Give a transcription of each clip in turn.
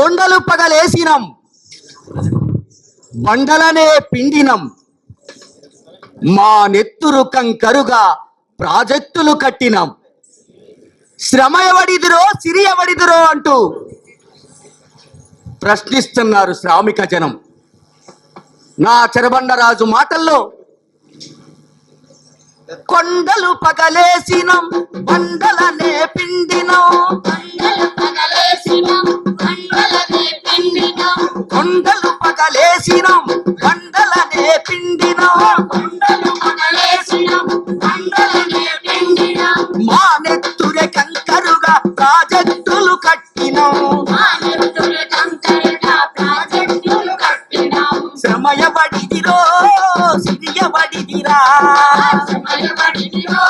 కొండలు పగలేసినం. బండలనే పిండినం. మా నెత్తురు కంకరుగా ప్రాజెక్టులు కట్టినాం. శ్రమ ఎవడిదిరో సిరి ఎవడిదిరో అంటూ ప్రశ్నిస్తున్నారు శ్రామిక జనం. నా చెరబండరాజు మాటల్లో కొండలు పగలేసినం బండలనే పిండినం. కొండలు పగలేసినం కొండలనే పిండినం కొండలు పగలేసినాం బండలనే పిండినం కొండలనే పిండినం. మా నెత్తురే కంకరుగా ప్రాజెక్టులు కట్టినాం. శ్రమయబడిదిరో సిరియబడిదిరా. శ్రమయబడిదిరో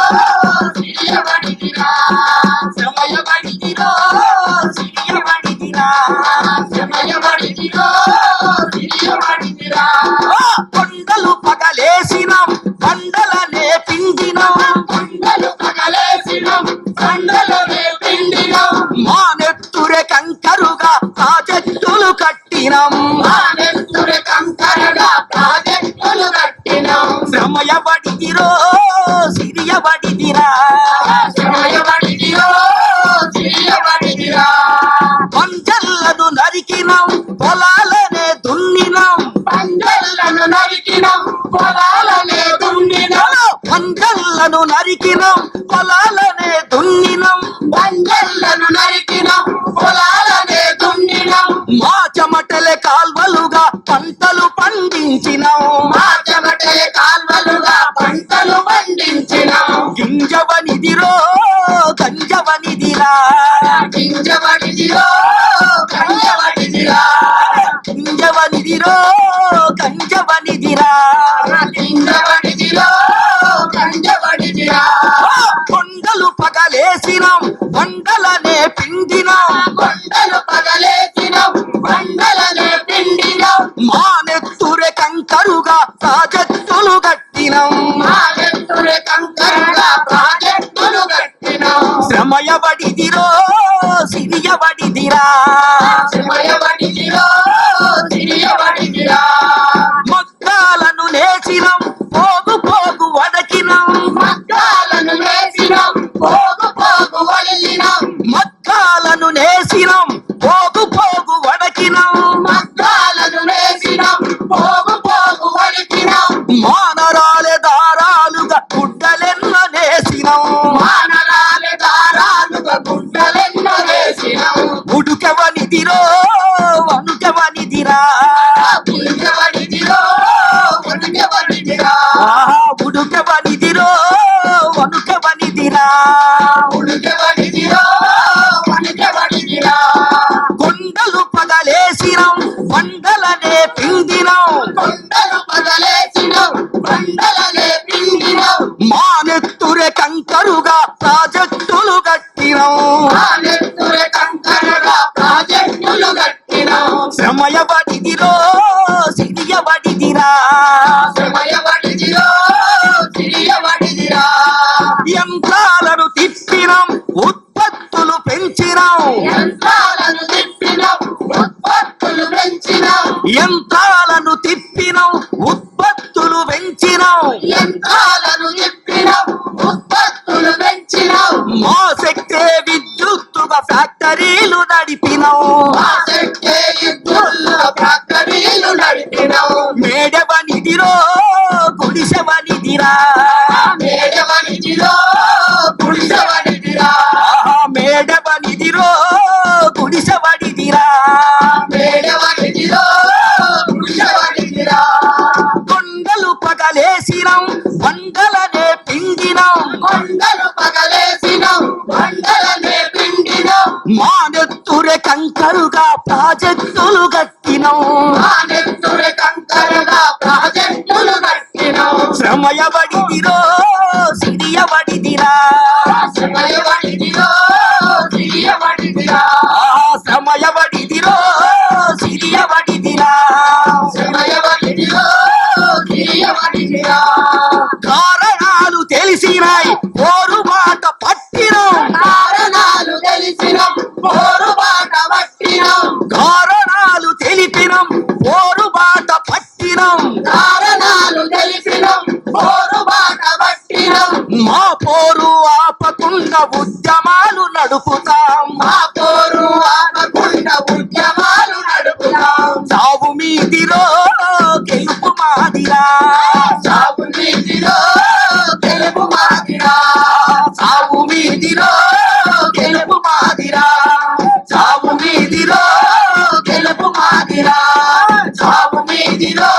కట్టినం మా నెత్తుల కంకరగా ప్రాజెక్టులు కట్టినం శ్రమయబడిదిరో సిరియబడిదిరా సమయపడిదిరో సిరియబడిదిరా పంచల్లను నరికినం పొలాలనే దున్నినం. పంజల్లను నరికినం పొలాలనే దున్నినం నరికినాం నరికినం పొలాలనే దున్నినం. పంజలను నరికినం పొలాలనే దున్నినం. మా చెమటలే కాల్వలుగా పంటలు పండించినం. మా బండలనే ఉడుకవనిదిరో యంత్రాలను తిప్పినం ఉత్పత్తులు పెంచినావు మా శక్తే విద్యుత్తుగా ఫ్యాక్టరీలు నడిపినావు పగలేసినం బండలనే పిండినం. మా నెత్తురే కంకరుగా ప్రాజెక్టులు కట్టినం. ఆ నెత్తుర కంకరగా ప్రాజెక్టులు కట్టినం. శ్రమయబడిదిరో సిరియబడిదిరా మా పోరు ఆపకుండా ఉద్యమాలు నడుపుతాం. మా పోరు ఆపకుండా ఉద్యమాలు నడుపుతాం. చావు మీదిలో గెలుపు మాదిరా. చావు మీదిలో గెలుపు మాదిరా. చావు మీదిలో గెలుపు మాదిరా. సాగు మీదిలో గెలుపు మాదిరా. సాగు మీదిలో